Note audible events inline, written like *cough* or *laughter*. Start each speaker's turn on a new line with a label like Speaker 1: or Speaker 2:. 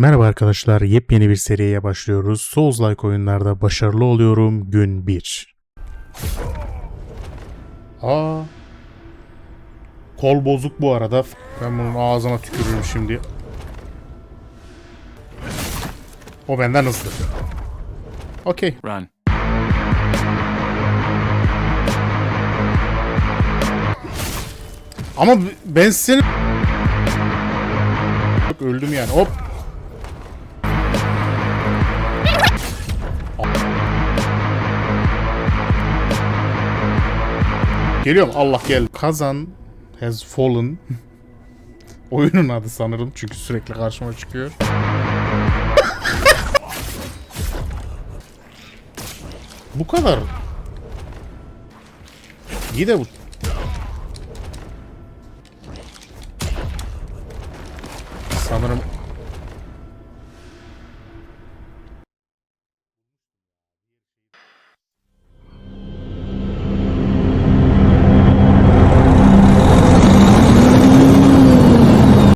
Speaker 1: Merhaba arkadaşlar, yepyeni bir seriye başlıyoruz. Souls-like oyunlarda başarılı oluyorum gün 1. Aa. Kol bozuk bu arada. Ben bunun ağzına tükürürüm şimdi. O benden hızlı. Okey.
Speaker 2: Run.
Speaker 1: Ama ben seni... Öldüm yani. Hop. Geliyorum Allah gel. Kazan has fallen. *laughs* Oyunun adı sanırım çünkü sürekli karşıma çıkıyor. *laughs* bu kadar. İyi de bu. Sanırım